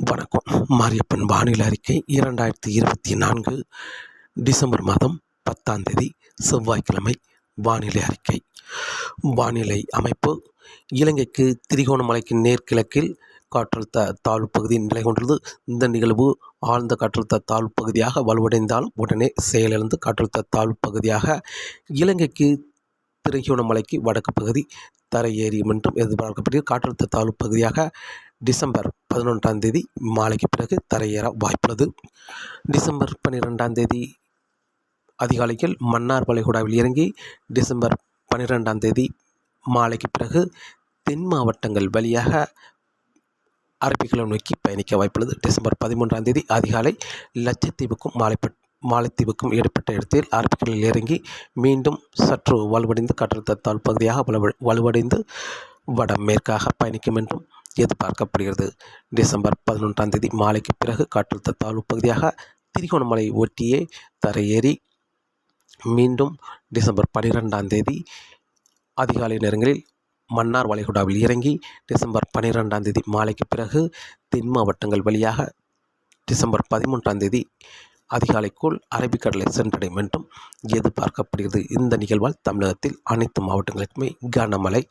வணக்கம். மாரியப்பன் வானிலை அறிக்கை இரண்டாயிரத்தி இருபத்தி நான்கு டிசம்பர் மாதம் பத்தாம் தேதி செவ்வாய்க்கிழமை வானிலை அறிக்கை. வானிலை அமைப்பு இலங்கைக்கு திரிகோணமலைக்கு நேர்கிழக்கில் காற்றழுத்த தாழ்வு பகுதி நிலை கொண்டுள்ளது. இந்த நிகழ்வு ஆழ்ந்த காற்றழுத்த தாழ்வு பகுதியாக வலுவடைந்தால் உடனே செயலிழந்து காற்றழுத்த தாழ்வு பகுதியாக இலங்கைக்கு திரிகோணமலைக்கு வடக்கு பகுதி தரையேறியும் என்றும் எதிர்பார்க்கப்படுகிறது. காற்றழுத்த தாழ்வு பகுதியாக டிசம்பர் பதினொன்றாம் தேதி மாலைக்கு பிறகு தரையேற வாய்ப்புள்ளது. டிசம்பர் பன்னிரெண்டாம் தேதி அதிகாலையில் மன்னார் வளைகுடாவில் இறங்கி டிசம்பர் பன்னிரெண்டாம் தேதி மாலைக்கு பிறகு தென் மாவட்டங்கள் வழியாக அரபிக்கலம் நோக்கி பயணிக்க வாய்ப்புள்ளது. டிசம்பர் பதிமூன்றாம் தேதி அதிகாலை லட்சத்தீவுக்கும் மாலைப்பட் மாலைத்தீவுக்கும் ஈடுபட்ட இடத்தில் அரபிக்கடலில் இறங்கி மீண்டும் சற்று வலுவடைந்து காற்றழுத்த தாழ் பகுதியாக வலுவடைந்து வடமேற்காக பயணிக்கும் என்றும் எதிர்பார்க்கப்படுகிறது. டிசம்பர் பதினொன்றாம் தேதி மாலைக்கு பிறகு காற்றழுத்த தாழ்வு பகுதியாக திரிகோணமலை ஒட்டியே தரையேறி மீண்டும் டிசம்பர் பனிரெண்டாம் தேதி அதிகாலை நேரங்களில் மன்னார் வளைகுடாவில் இறங்கி டிசம்பர் பனிரெண்டாம் தேதி மாலைக்கு பிறகு தென் மாவட்டங்கள் வழியாக டிசம்பர் பதிமூன்றாம் தேதி அதிகாலைக்குள் அரபிக்கடலை சென்றடையும் என்றும் எதிர்பார்க்கப்படுகிறது. இந்த நிகழ்வால் தமிழகத்தில் அனைத்து மாவட்டங்களுக்குமே கனமழை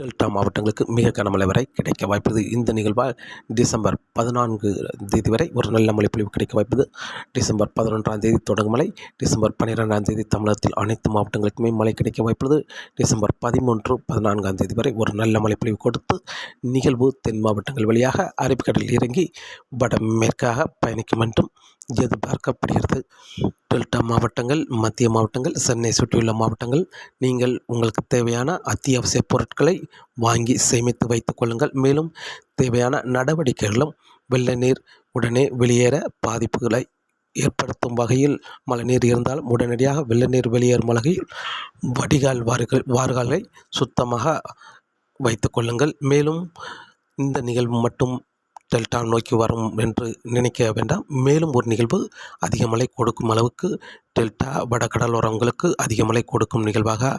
டெல்டா மாவட்டங்களுக்கு மிக கனமழை வரை கிடைக்க வாய்ப்புள்ளது. இந்த நிகழ்வால் டிசம்பர் பதினான்கு தேதி வரை ஒரு நல்ல மழை பொழிவு கிடைக்க வாய்ப்பது டிசம்பர் பதினொன்றாம் தேதி தொடங்கும் மழை டிசம்பர் பன்னிரெண்டாம் தேதி தமிழகத்தில் அனைத்து மாவட்டங்களுக்குமே மழை கிடைக்க வாய்ப்புள்ளது. டிசம்பர் பதிமூன்று பதினான்காம் தேதி வரை ஒரு நல்ல மழை பொழிவு கொடுத்து நிகழ்வு தென் மாவட்டங்கள் வழியாக அரபிக்கடலில் இறங்கி வடமேற்காக பயணிக்கும் என்றும் எதிர்பார்க்கப்படுகிறது டெல்டா மாவட்டங்கள் மத்திய மாவட்டங்கள் சென்னை சுற்றியுள்ள மாவட்டங்கள். நீங்கள் உங்களுக்கு தேவையான அத்தியாவசிய பொருட்களை வாங்கி சேமித்து வைத்துக் கொள்ளுங்கள். மேலும் தேவையான நடவடிக்கைகளும் வெள்ள நீர் உடனே வெளியேற பாதிப்புகளை ஏற்படுத்தும் வகையில் மழைநீர் இருந்தாலும் உடனடியாக வெள்ள நீர் வெளியேறும் வகையில் வடிகால் வார்கள் வார்களை சுத்தமாக வைத்துக் கொள்ளுங்கள். மேலும் இந்த நிகழ்வு மட்டும் டெல்டா நோக்கி வரும் என்று நினைக்க வேண்டாம். மேலும் ஒரு நிகழ்வு அதிக மழை கொடுக்கும் அளவுக்கு டெல்டா வடகடலோரங்களுக்கு அதிக மழை கொடுக்கும் நிகழ்வாக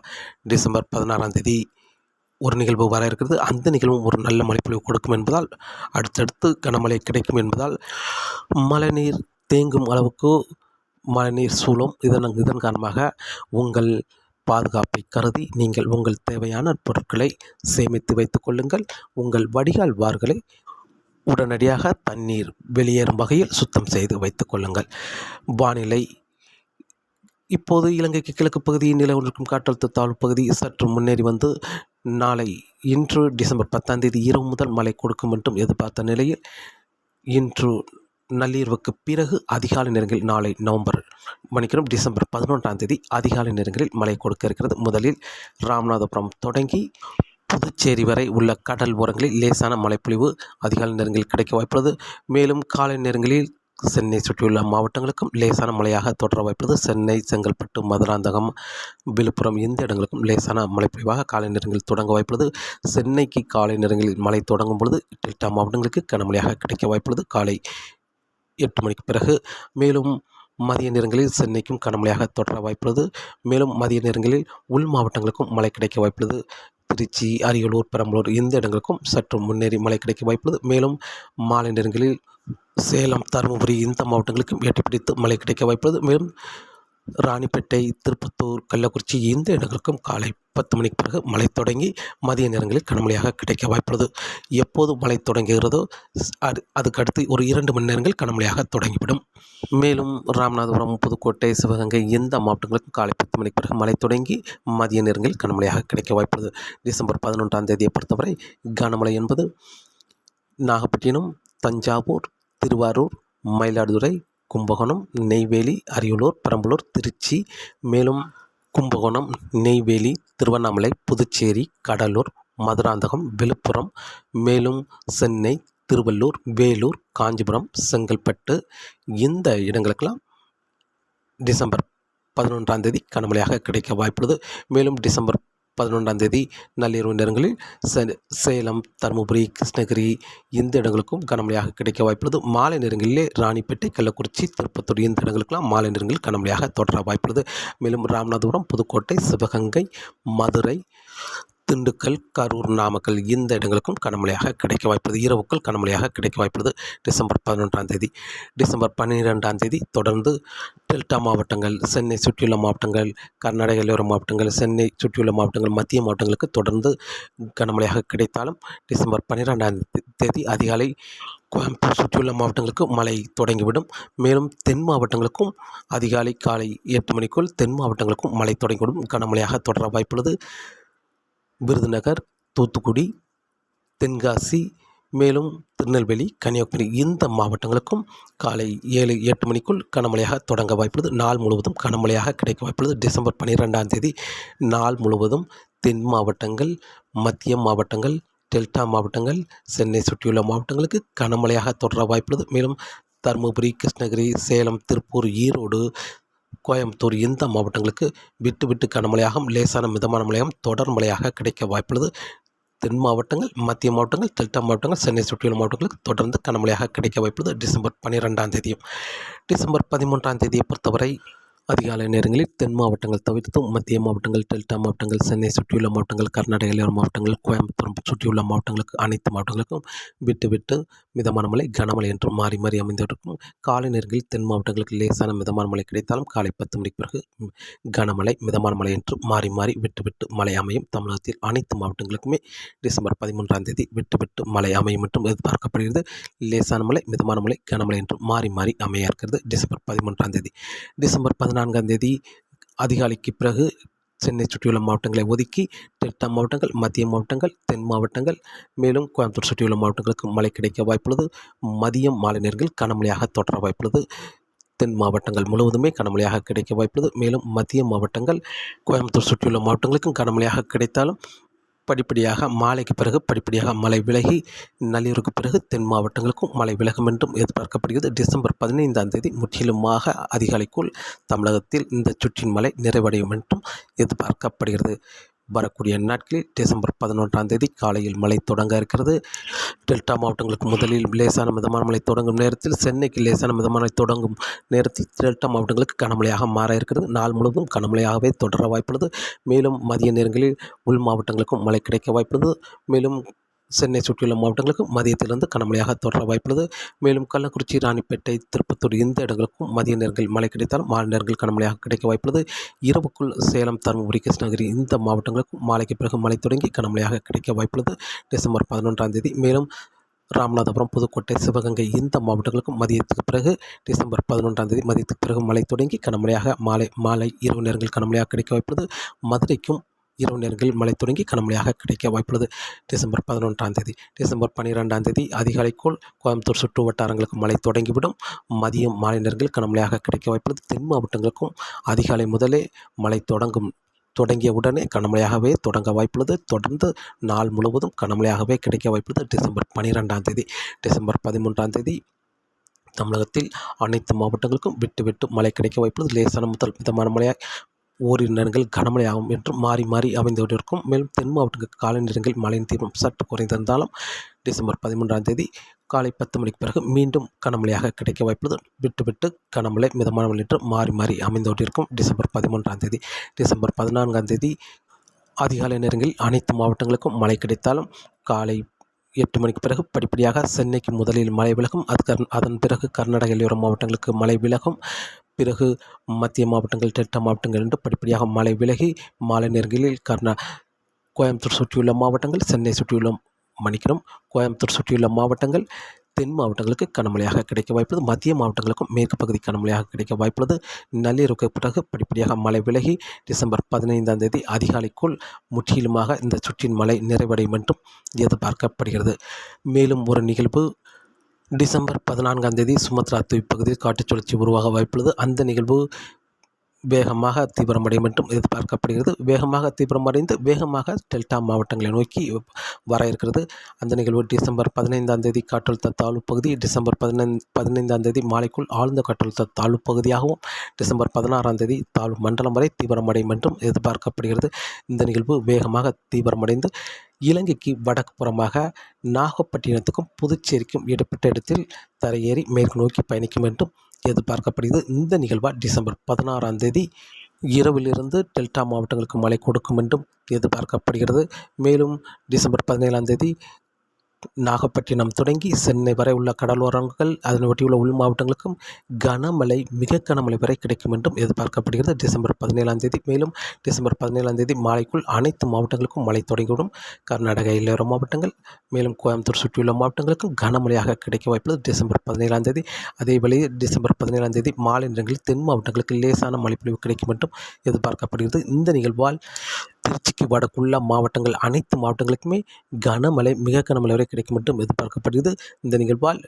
டிசம்பர் பதினாறாம் தேதி ஒரு நிகழ்வு வர இருக்கிறது. அந்த நிகழ்வும் ஒரு நல்ல மழைப்பொழிவு கொடுக்கும் என்பதால் அடுத்தடுத்து கனமழை கிடைக்கும் என்பதால் மழைநீர் தேங்கும் அளவுக்கு மழைநீர் சூழும். இதன் இதன் காரணமாக உங்கள் பாதுகாப்பை கருதி நீங்கள் உங்கள் தேவையான பொருட்களை சேமித்து வைத்துக் கொள்ளுங்கள். உங்கள் வடிகால் வார்களை உடனடியாக தண்ணீர் வெளியேறும் வகையில் சுத்தம் செய்து வைத்துக் கொள்ளுங்கள். வானிலை. இப்போது இலங்கைக்கு கிழக்கு பகுதியில் நிலை கொண்டிருக்கும் காற்றழுத்த தாழ்வு பகுதி சற்று முன்னேறி வந்து நாளை இன்று டிசம்பர் பத்தாம் தேதி இரவு முதல் மழை கொடுக்கும் என்றும் எதிர்பார்த்த நிலையில் இன்று நள்ளிரவுக்கு பிறகு அதிகாலை நேரங்களில் நாளை நவம்பர் மணிக்கிறோம் டிசம்பர் பதினொன்றாம் தேதி அதிகாலை நேரங்களில் மழை கொடுக்க இருக்கிறது. முதலில் ராமநாதபுரம் தொடங்கி புதுச்சேரி வரை உள்ள கடல் ஓரங்களில் லேசான மழைப்பொழிவு அதிகாலை நேரங்களில் கிடைக்க வாய்ப்புள்ளது. மேலும் காலை நேரங்களில் சென்னை சுற்றியுள்ள மாவட்டங்களுக்கும் லேசான மழையாக தொடர வாய்ப்புள்ளது. சென்னை செங்கல்பட்டு மதுராந்தகம் விழுப்புரம் இந்த இடங்களுக்கும் லேசான மழைப்பொழிவாக காலை நேரங்களில் தொடங்க வாய்ப்புள்ளது. சென்னைக்கு காலை நேரங்களில் மழை தொடங்கும் பொழுது டெல்டா மாவட்டங்களுக்கு கனமழையாக கிடைக்க வாய்ப்புள்ளது. காலை எட்டு மணிக்கு பிறகு மேலும் மதிய நேரங்களில் சென்னைக்கும் கனமழையாக தொடர வாய்ப்புள்ளது. மேலும் மதிய நேரங்களில் உள் மாவட்டங்களுக்கும் மழை கிடைக்க வாய்ப்புள்ளது. திருச்சி அரியலூர் பெரம்பலூர் இந்த இடங்களுக்கும் சற்று முன்னேறி மழை கிடைக்க வாய்ப்புள்ளது. மேலும் மாலை நேரங்களில் சேலம் தருமபுரி இந்த மாவட்டங்களுக்கும் எட்டி பிடித்து மழை கிடைக்க வாய்ப்புள்ளது. மேலும் ராணிப்பேட்டை திருப்பத்தூர் கள்ளக்குறிச்சி இந்த இடங்களுக்கும் காலை பத்து மணிக்கு பிறகு மழை தொடங்கி மதிய நேரங்களில் கனமழையாக கிடைக்க வாய்ப்புள்ளது. எப்போது மழை தொடங்குகிறதோ அது அதுக்கு அடுத்து ஒரு இரண்டு மணி நேரங்கள் கனமழையாக தொடங்கிவிடும். மேலும் ராமநாதபுரம் புதுக்கோட்டை சிவகங்கை எந்த மாவட்டங்களுக்கும் காலை பத்து மணிக்கு பிறகு மழை தொடங்கி மதிய நேரங்களில் கனமழையாக கிடைக்க வாய்ப்புள்ளது. டிசம்பர் பதினொன்றாம் தேதியை பொறுத்தவரை கனமழை என்பது நாகப்பட்டினம் தஞ்சாவூர் திருவாரூர் மயிலாடுதுறை கும்பகோணம் நெய்வேலி அரியலூர் பெரம்பலூர் திருச்சி மேலும் கும்பகோணம் நெய்வேலி திருவண்ணாமலை புதுச்சேரி கடலூர் மதுராந்தகம் விழுப்புரம் மேலும் சென்னை திருவள்ளூர் வேலூர் காஞ்சிபுரம் செங்கல்பட்டு இந்த இடங்களுக்கெல்லாம் டிசம்பர் பதினொன்றாம் தேதி கனமழையாக கிடைக்க வாய்ப்புள்ளது. மேலும் டிசம்பர் பதினொன்றாம் தேதி நள்ளிரவு நேரங்களில் சே- சேலம் தருமபுரி கிருஷ்ணகிரி இந்த இடங்களுக்கும் கனமழையாக கிடைக்க வாய்ப்புள்ளது. மாலை நேரங்களிலே ராணிப்பேட்டை கள்ளக்குறிச்சி திருப்பத்தூர் இந்த இடங்களுக்கெல்லாம் மாலை நேரங்களில் கனமழையாக தொடர வாய்ப்புள்ளது. மேலும் ராமநாதபுரம் புதுக்கோட்டை சிவகங்கை மதுரை திண்டுக்கல் கரூர் நாமக்கல் இந்த இடங்களுக்கும் கனமழையாக கிடைக்க வாய்ப்பது இரவுக்குள் கனமழையாக கிடைக்க வாய்ப்புள்ளது. டிசம்பர் பதினொன்றாம் தேதி. டிசம்பர் பன்னிரெண்டாம் தேதி தொடர்ந்து டெல்டா மாவட்டங்கள் சென்னை சுற்றியுள்ள மாவட்டங்கள் கர்நாடக எல்லையோர மாவட்டங்கள் சென்னை சுற்றியுள்ள மாவட்டங்கள் மத்திய மாவட்டங்களுக்கு தொடர்ந்து கனமழையாக கிடைத்தாலும் டிசம்பர் பன்னிரெண்டாம் தேதி அதிகாலை கோயம்புத்தூர் சுற்றியுள்ள மாவட்டங்களுக்கு மழை தொடங்கிவிடும். மேலும் தென் மாவட்டங்களுக்கும் அதிகாலை காலை எட்டு மணிக்குள் தென் மாவட்டங்களுக்கும் மழை தொடங்கிவிடும். கனமழையாக தொடர வாய்ப்புள்ளது. விருதுநகர் தூத்துக்குடி தென்காசி மேலும் திருநெல்வேலி கன்னியாகுமரி இந்த மாவட்டங்களுக்கும் காலை ஏழு எட்டு மணிக்குள் கனமழையாக தொடங்க வாய்ப்புள்ளது. நாள் முழுவதும் கனமழையாக கிடைக்க வாய்ப்புள்ளது. டிசம்பர் பன்னிரெண்டாம் தேதி நாள் முழுவதும் தென் மாவட்டங்கள் மத்திய மாவட்டங்கள் டெல்டா மாவட்டங்கள் சென்னை சுற்றியுள்ள மாவட்டங்களுக்கு கனமழையாக தொடர வாய்ப்புள்ளது. மேலும் தருமபுரி கிருஷ்ணகிரி சேலம் திருப்பூர் ஈரோடு கோயம்புத்தூர் இந்த மாவட்டங்களுக்கு விட்டு விட்டு கனமழையாகவும் லேசான மிதமான மழையாகவும் தொடர் மழையாக கிடைக்க வாய்ப்புள்ளது. தென் மாவட்டங்கள் மத்திய மாவட்டங்கள் டெல்டா மாவட்டங்கள் சென்னை சுற்றியுள்ள மாவட்டங்களுக்கு தொடர்ந்து கனமழையாக கிடைக்க வாய்ப்புள்ளது. டிசம்பர் பன்னிரெண்டாம் தேதியும் டிசம்பர் பதிமூன்றாம் தேதியை பொறுத்தவரை அதிகாலை நேரங்களில் தென் மாவட்டங்கள் தவிர்த்தும் மத்திய மாவட்டங்கள் டெல்டா மாவட்டங்கள் சென்னை சுற்றியுள்ள மாவட்டங்கள் கர்நாடக மாவட்டங்கள் கோயம்புத்தூர் சுற்றியுள்ள மாவட்டங்களுக்கு அனைத்து மாவட்டங்களுக்கும் விட்டு விட்டு மிதமான மழை கனமழை என்று மாறி மாறி அமைந்திருக்கும் காலை நேரங்களில் தென் மாவட்டங்களுக்கு லேசான மிதமான மழை கிடைத்தாலும் காலை பத்து மணிக்கு பிறகு கனமழை மிதமான மழை என்று மாறி மாறி விட்டு விட்டு மழை அமையும். தமிழகத்தில் அனைத்து மாவட்டங்களுக்குமே டிசம்பர் பதிமூன்றாம் தேதி விட்டு விட்டு மழை அமையும் என்றும் எதிர்பார்க்கப்படுகிறது. லேசான மழை மிதமான மழை கனமழை என்று மாறி மாறி அமைய இருக்கிறது டிசம்பர் பதிமூன்றாம் தேதி. டிசம்பர் பதினான்காம் தேதி அதிகாலைக்கு பிறகு சென்னை சுற்றியுள்ள மாவட்டங்களை ஒதுக்கி டெல்டா மாவட்டங்கள் மத்திய மாவட்டங்கள் தென் மாவட்டங்கள் மேலும் கோயம்புத்தூர் சுற்றியுள்ள மாவட்டங்களுக்கு மழை கிடைக்க வாய்ப்புள்ளது. மதியம் மாலை நேரங்கள் கனமழையாக தொடர வாய்ப்புள்ளது. தென் மாவட்டங்கள் முழுவதுமே கனமழையாக கிடைக்க வாய்ப்புள்ளது. மேலும் மத்திய மாவட்டங்கள் கோயம்புத்தூர் சுற்றியுள்ள மாவட்டங்களுக்கும் கனமழையாக கிடைத்தாலும் படிப்படியாக மாலைக்கு பிறகு படிப்படியாக மழை விலகி நள்ளிரவுக்கு பிறகு தென் மாவட்டங்களுக்கும் மழை விலகும் என்றும் எதிர்பார்க்கப்படுகிறது. டிசம்பர் பதினைந்தாம் தேதி முற்றிலுமாக அதிகாலைக்குள் தமிழகத்தில் இந்த சுற்றின் மழை நிறைவடையும் என்றும் எதிர்பார்க்கப்படுகிறது. வரக்கூடிய நாட்களில் டிசம்பர் பதினொன்றாம் தேதி காலையில் மழை தொடங்க இருக்கிறது. டெல்டா மாவட்டங்களுக்கு முதலில் லேசான மிதமான மழை தொடங்கும் நேரத்தில் சென்னைக்கு லேசான மிதமான மழை தொடங்கும் நேரத்தில் டெல்டா மாவட்டங்களுக்கு கனமழையாக மாற இருக்கிறது. நாள் முழுவதும் கனமழையாகவே தொடர வாய்ப்புள்ளது. மேலும் மதிய நேரங்களில் உள் மாவட்டங்களுக்கும் மழை கிடைக்க வாய்ப்புள்ளது. மேலும் சென்னை சுற்றியுள்ள மாவட்டங்களுக்கு மதியத்திலிருந்து கனமழையாக தொடர வாய்ப்புள்ளது. மேலும் கள்ளக்குறிச்சி ராணிப்பேட்டை திருப்பத்தூர் இந்த இடங்களுக்கும் மதிய நேரங்கள் மழை கிடைத்தால் மாலை நேரங்கள் கனமழையாக கிடைக்க வாய்ப்புள்ளது. இரவுக்குள் சேலம் தருமபுரி கிருஷ்ணகிரி இந்த மாவட்டங்களுக்கும் மாலைக்கு பிறகு மழை தொடங்கி கனமழையாக கிடைக்க வாய்ப்புள்ளது. டிசம்பர் பதினொன்றாம் தேதி மேலும் ராமநாதபுரம் புதுக்கோட்டை சிவகங்கை இந்த மாவட்டங்களுக்கும் மதியத்துக்கு பிறகு டிசம்பர் பதினொன்றாம் தேதி மதியத்துக்கு பிறகு மழை தொடங்கி கனமழையாக மாலை மாலை இரவு நேரங்கள் கனமழையாக கிடைக்க வாய்ப்புள்ளது. மதுரைக்கும் இரவு நேரங்களில் மழை தொடங்கி கனமழையாக கிடைக்க வாய்ப்புள்ளது. டிசம்பர் பதினொன்றாம் தேதி டிசம்பர் பன்னிரெண்டாம் தேதி அதிகாலைக்குள் கோயம்புத்தூர் சுற்று வட்டாரங்களுக்கு மழை தொடங்கிவிடும். மதியம் மாலை நேரங்களில் கனமழையாக கிடைக்க வாய்ப்புள்ளது. தென் மாவட்டங்களுக்கும் அதிகாலை முதலே மழை தொடங்கும் தொடங்கிய உடனே கனமழையாகவே தொடங்க வாய்ப்புள்ளது. தொடர்ந்து நாள் முழுவதும் கனமழையாகவே கிடைக்க வாய்ப்புள்ளது. டிசம்பர் பன்னிரெண்டாம் தேதி டிசம்பர் பதிமூன்றாம் தேதி தமிழகத்தில் அனைத்து மாவட்டங்களுக்கும் விட்டு விட்டு மழை கிடைக்க வாய்ப்புள்ளது. லேசான முதல் மிதமான மழையாக ஓரிரு நேரங்கள் கனமழையாகும் என்று மாறி மாறி அமைந்து கொண்டிருக்கும் மேலும் தென் மாவட்டங்களுக்கு காலை நேரங்களில் மழையின் தீவிரம் சற்று குறைந்திருந்தாலும் டிசம்பர் பதிமூன்றாம் தேதி காலை பத்து மணிக்கு பிறகு மீண்டும் கனமழையாக கிடைக்க வாய்ப்புள்ளது. விட்டு விட்டு கனமழை மிதமான மழை என்று மாறி மாறி அமைந்து கொண்டிருக்கும் டிசம்பர் பதிமூன்றாம் தேதி. டிசம்பர் பதினான்காம் தேதி அதிகாலை நேரங்களில் அனைத்து மாவட்டங்களுக்கும் மழை கிடைத்தாலும் காலை எட்டு மணிக்கு பிறகு படிப்படியாக சென்னைக்கு முதலில் மழை விலகும். அது அதன் பிறகு கர்நாடக எல்லையோர மாவட்டங்களுக்கு மழை விலகும். பிறகு மத்திய மாவட்டங்கள் டெல்டா மாவட்டங்கள் என்று படிப்படியாக மழை விலகி மாலை நேரங்களில் கர்நா கோயம்புத்தூர் சுற்றியுள்ள மாவட்டங்கள் சென்னை சுற்றியுள்ள மன்னிக்கிறோம் கோயம்புத்தூர் சுற்றியுள்ள மாவட்டங்கள் தென் மாவட்டங்களுக்கு கனமழையாக கிடைக்க வாய்ப்புள்ளது. மத்திய மாவட்டங்களுக்கும் மேற்கு பகுதி கனமழையாக கிடைக்க வாய்ப்புள்ளது. நள்ளிரவுக்கு பிறகு படிப்படியாக மழை விலகி டிசம்பர் பதினைந்தாம் தேதி அதிகாலைக்குள் முற்றிலுமாக இந்த சுற்றின் மழை நிறைவடையும் என்றும் எதிர்பார்க்கப்படுகிறது. மேலும் ஒரு நிகழ்வு டிசம்பர் பதினான்காம் தேதி சுமத்ரா தீவு பகுதியில் காட்டுச் சுழற்சி உருவாக வாய்ப்புள்ளது. அந்த நிகழ்வு வேகமாக தீவிரமடையும் என்றும் எதிர்பார்க்கப்படுகிறது. வேகமாக தீவிரமடைந்து வேகமாக டெல்டா மாவட்டங்களை நோக்கி வர இருக்கிறது. அந்த நிகழ்வு டிசம்பர் பதினைந்தாம் தேதி காற்றழுத்த தாழ்வு பகுதி டிசம்பர் பதினைந்து பதினைந்தாம் தேதி மாலைக்குள் ஆழ்ந்த காற்றழுத்த தாழ்வு பகுதியாகவும் டிசம்பர் பதினாறாம் தேதி தாழ்வு மண்டலம் வரை தீவிரமடையும் என்றும் எதிர்பார்க்கப்படுகிறது. இந்த நிகழ்வு வேகமாக தீவிரமடைந்து இலங்கைக்கு வடக்கு புறமாக நாகப்பட்டினத்துக்கும் புதுச்சேரிக்கும் இடப்பட்ட இடத்தில் தரையேறி மேற்கு நோக்கி பயணிக்கும் என்றும் எதிர்பார்க்கப்படுகிறது. இந்த நிகழ்வாக டிசம்பர் பதினாறாம் தேதி இரவிலிருந்து டெல்டா மாவட்டங்களுக்கு மழை கொடுக்கும் என்றும் எதிர்பார்க்கப்படுகிறது. மேலும் டிசம்பர் பதினேழாம் தேதி நாகப்பட்டினம் தொடங்கி சென்னை வரை உள்ள கடலோரங்கள் அதனை ஒட்டியுள்ள உள் மாவட்டங்களுக்கும் கனமழை மிக கனமழை வரை கிடைக்கும் என்றும் எதிர்பார்க்கப்படுகிறது. டிசம்பர் பதினேழாம் தேதி மேலும் டிசம்பர் பதினேழாம் தேதி மாலைக்குள் அனைத்து மாவட்டங்களுக்கும் மழை தொடங்கிவிடும். கர்நாடக எல்லையோர மாவட்டங்கள் மேலும் கோயம்புத்தூர் சுற்றியுள்ள மாவட்டங்களுக்கும் கனமழையாக கிடைக்க வாய்ப்புள்ளது. டிசம்பர் பதினேழாம் தேதி அதே வேளையில் டிசம்பர் பதினேழாம் தேதி மாலை நேரங்களில் தென் மாவட்டங்களுக்கு லேசான மழைப்பொழிவு கிடைக்கும் என்றும் எதிர்பார்க்கப்படுகிறது. இந்த நிகழ்வால் திருச்சிக்கு வடக்குள்ள மாவட்டங்கள் அனைத்து மாவட்டங்களுக்குமே கனமழை மிக கனமழை வரை கிடைக்கும் என்றும் எதிர்பார்க்கப்படுகிறது. இந்த நிகழ்வால்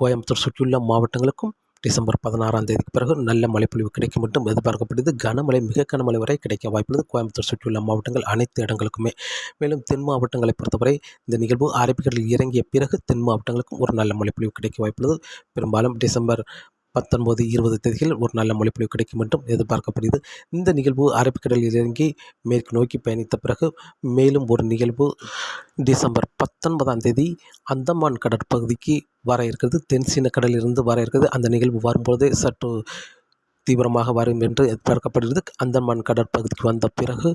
கோயம்புத்தூர் சுற்றியுள்ள மாவட்டங்களுக்கும் டிசம்பர் பதினாறாம் தேதிக்கு பிறகு நல்ல மழைப்பொழிவு கிடைக்கும் என்றும் எதிர்பார்க்கப்படுகிறது. கனமழை மிக கனமழை வரை கிடைக்க வாய்ப்புள்ளது. கோயம்புத்தூர் சுற்றியுள்ள மாவட்டங்கள் அனைத்து இடங்களுக்குமே. மேலும் தென் மாவட்டங்களை பொறுத்தவரை இந்த நிகழ்வு அரபிக்கடலில் இறங்கிய பிறகு தென் மாவட்டங்களுக்கும் ஒரு நல்ல மழைப்பொழிவு கிடைக்க வாய்ப்புள்ளது. பெரும்பாலும் டிசம்பர் பத்தொன்பது இருபது தேதிகள் ஒரு நல்ல மொழிப்பொழிவு கிடைக்கும் என்றும் எதிர்பார்க்கப்படுகிறது. இந்த நிகழ்வு அரபிக்கடலில் இறங்கி மேற்கு நோக்கி பயணித்த பிறகு மேலும் ஒரு நிகழ்வு டிசம்பர் பத்தொன்பதாம் தேதி அந்தமான் கடற்பகுதிக்கு வர இருக்கிறது. தென்சீன கடலிலிருந்து வர இருக்கிறது. அந்த நிகழ்வு வரும்போதே சற்று தீவிரமாக வரும் என்று எதிர்பார்க்கப்படுகிறது. அந்தமான் கடற்பகுதிக்கு வந்த பிறகு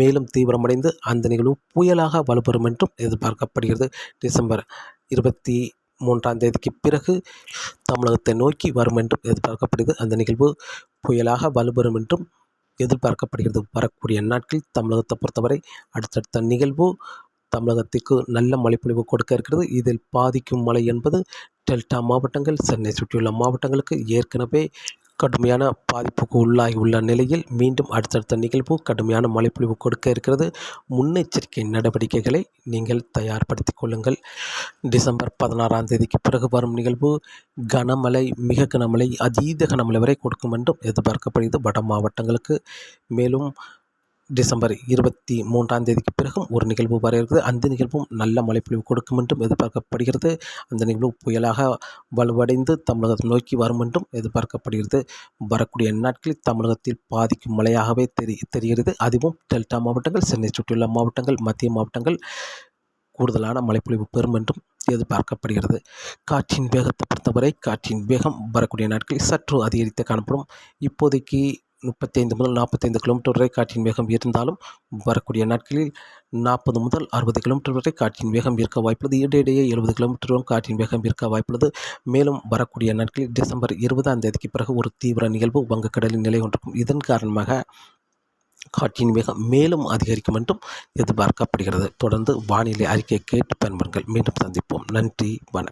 மேலும் தீவிரமடைந்து அந்த நிகழ்வு புயலாக வலுப்பெறும் என்றும் எதிர்பார்க்கப்படுகிறது. டிசம்பர் இருபத்தி மூன்றாம் தேதிக்கு பிறகு தமிழகத்தை நோக்கி வரும் என்றும் எதிர்பார்க்கப்படுகிறது. அந்த நிகழ்வு புயலாக வலுப்பெறும் என்றும் எதிர்பார்க்கப்படுகிறது. வரக்கூடிய நாட்களில் தமிழகத்தை பொறுத்தவரை அடுத்தடுத்த நிகழ்வு தமிழகத்திற்கு நல்ல மழைப்பொழிவு கொடுக்க இருக்கிறது. இதில் பாதிக்கும் மழை என்பது டெல்டா மாவட்டங்கள் சென்னை சுற்றியுள்ள மாவட்டங்களுக்கு ஏற்கனவே கடுமையான பாதிப்புக்கு உள்ளாகி உள்ள நிலையில் மீண்டும் அடுத்தடுத்த நிகழ்வு கடுமையான மழைப்பொழிவு கொடுக்க இருக்கிறது. முன்னெச்சரிக்கை நடவடிக்கைகளை நீங்கள் தயார்படுத்திக் கொள்ளுங்கள். டிசம்பர் பதினாறாம் தேதிக்கு பிறகு வரும் நிகழ்வு கனமழை மிக கனமழை அதீத கனமழை வரை கொடுக்கும் என்றும் எதிர்பார்க்கப்படுகிறது வட மாவட்டங்களுக்கு. மேலும் டிசம்பர் இருபத்தி மூன்றாம் தேதிக்கு பிறகும் ஒரு நிகழ்வு வர இருக்குது. அந்த நிகழ்வும் நல்ல மழைப்பொழிவு கொடுக்கும் என்றும் எதிர்பார்க்கப்படுகிறது. அந்த நிகழ்வு புயலாக வலுவடைந்து தமிழகத்தை நோக்கி வரும் என்றும் எதிர்பார்க்கப்படுகிறது. வரக்கூடிய நாட்களில் தமிழகத்தில் பாதிக்கும் மழையாகவே தெரி தெரிகிறது. அதுவும் டெல்டா மாவட்டங்கள் சென்னை சுற்றியுள்ள மாவட்டங்கள் மத்திய மாவட்டங்கள் கூடுதலான மழைப்பொழிவு பெறும் என்றும் எதிர்பார்க்கப்படுகிறது. காற்றின் வேகத்தை பொறுத்தவரை காற்றின் வேகம் வரக்கூடிய நாட்களில் சற்று அதிகரித்து காணப்படும். இப்போதைக்கு முப்பத்தைந்து முதல் நாற்பத்தைந்து கிலோமீட்டர் வரை காற்றின் வேகம் இருந்தாலும் வரக்கூடிய நாட்களில் நாற்பது முதல் அறுபது கிலோமீட்டர் வரை காற்றின் வேகம் இருக்க வாய்ப்புள்ளது. இடையிடையே எழுபது கிலோமீட்டர் வரை காற்றின் வேகம் இருக்க வாய்ப்புள்ளது. மேலும் வரக்கூடிய நாட்களில் டிசம்பர் இருபதாம் தேதிக்கு பிறகு ஒரு தீவிர நிகழ்வு வங்கக்கடலில் நிலை கொண்டிருக்கும். இதன் காரணமாக காற்றின் வேகம் மேலும் அதிகரிக்கும் என்றும் எதிர்பார்க்கப்படுகிறது. தொடர்ந்து வானிலை அறிக்கை கேட்டு பயன்பெறுங்கள். மீண்டும் சந்திப்போம். நன்றி. வணக்கம்.